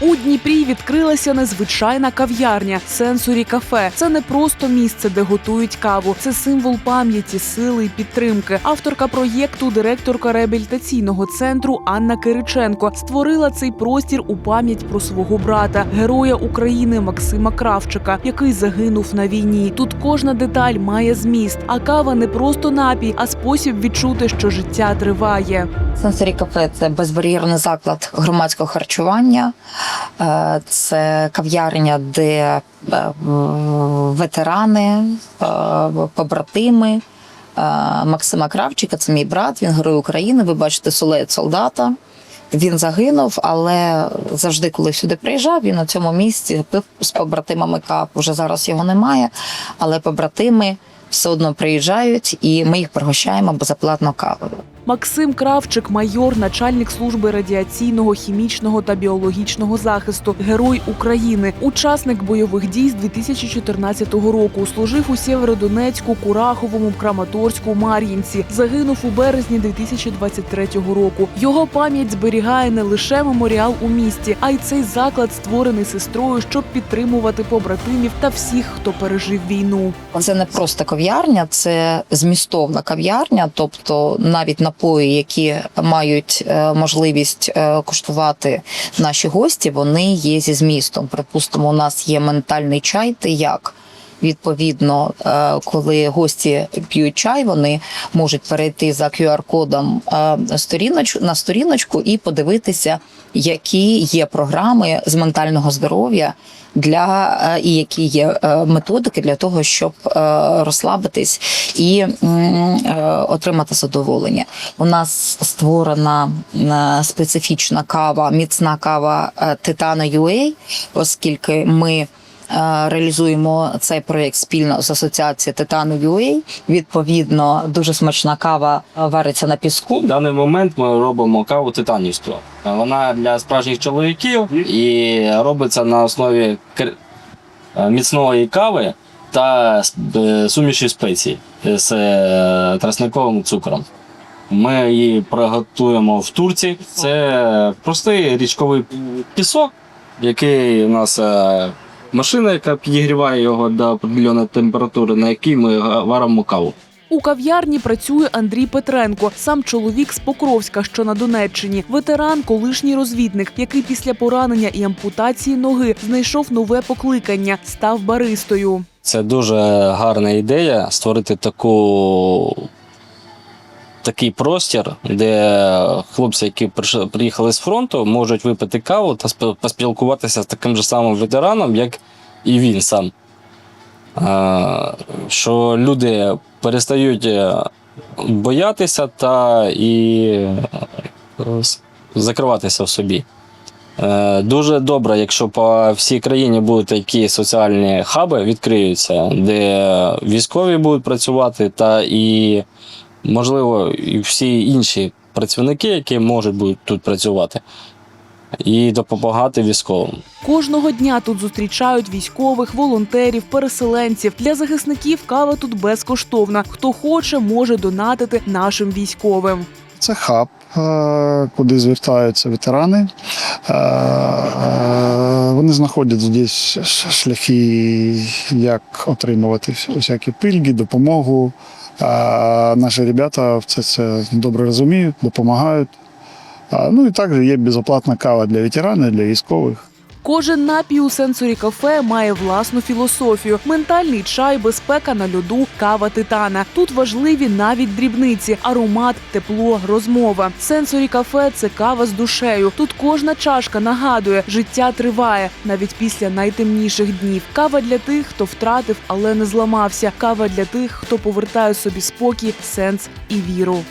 У Дніпрі відкрилася незвичайна кав'ярня Сенсорі кафе. Це не просто місце, де готують каву. Це символ пам'яті, сили і підтримки. Авторка проєкту, директорка реабілітаційного центру Анна Кириченко створила цей простір у пам'ять про свого брата, героя України Максима Кравчика, який загинув на війні. Тут кожна деталь має зміст, а кава не просто напій, а спосіб відчути, що життя триває. Сенсорі кафе це безбар'єрний заклад громадського харчування. Е, Це кав'ярня, де е, ветерани, е, побратими. Максима Кравчика, це мій брат, він герой України. Ви бачите силует солдата. Він загинув, але завжди, коли сюди приїжджав, він на цьому місці пив з побратимами каву. Вже зараз його немає, але побратими все одно приїжджають, і ми їх пригощаємо безоплатно кавою. Максим Кравчик, майор, начальник служби радіаційного, хімічного та біологічного захисту, герой України, учасник бойових дій з 2014 року. Служив у Сєвєродонецьку, Кураховому, Краматорську, Мар'їнці. Загинув у березні 2023 року. Його пам'ять зберігає не лише меморіал у місті, а й цей заклад створений сестрою, щоб підтримувати побратимів та всіх, хто пережив війну. Це не просто кав'ярня, це змістовна кав'ярня, тобто навіть напої, які мають е, можливість е, куштувати наші гості, вони є зі змістом. Припустимо, у нас є ментальний чай, ти як. Відповідно, е, коли гості п'ють чай, вони можуть перейти за QR-кодом е, на сторіночку і подивитися, які є програми з ментального здоров'я для е, і які є методики для того, щоб розслабитись і отримати задоволення. У нас створена специфічна кава, міцна кава Титана UA, оскільки ми. Е, Реалізуємо цей проєкт спільно з асоціацією Титану UA. Відповідно, дуже смачна кава вариться на піску. В даний момент ми робимо каву титанівську. Вона для справжніх чоловіків і робиться на основі е, міцної кави та е, суміші спецій з тростниковим цукром. Ми її приготуємо в турці. Це простий річковий пісок, який у нас машина, яка підігріває його до определеної температури, на якій ми е, варимо каву. У кав'ярні працює Андрій Петренко, сам чоловік з Покровська, що на Донеччині, ветеран, колишній розвідник, який після поранення і ампутації ноги знайшов нове покликання, став баристою. Це дуже гарна ідея створити таку. Такий простір, де хлопці, які приїхали з фронту, можуть випити каву та поспілкуватися з таким же самим ветераном, як і він сам. Що люди перестають е, боятися та і е, закриватися в собі. Е, Дуже добре, якщо по всій країні будуть такі соціальні хаби відкриються, де військові будуть працювати, та і, можливо, і всі інші працівники, які можуть будуть тут працювати, і допомагати військовим. Кожного дня тут зустрічають військових, волонтерів, переселенців. Для захисників кава тут безкоштовна. Хто хоче, може донатити нашим військовим. Це хаб, е, куди звертаються ветерани. Е, е, Вони знаходять здесь шляхи, як отримувати вс- всякі пильги, допомогу. Наші ребята це, це добре розуміють, допомагають. Ну і також є безоплатна кава для ветеранів, для військових. Кожен напій у сенсорі кафе має власну філософію: ментальний чай, безпека на льоду, кава титана. Тут важливі навіть дрібниці, аромат, тепло, розмова. Сенсорі кафе це кава з душею. Тут кожна чашка нагадує, життя триває навіть після найтемніших днів. Кава для тих, хто втратив, але не зламався. Кава для тих, хто повертає собі спокій, сенс і віру.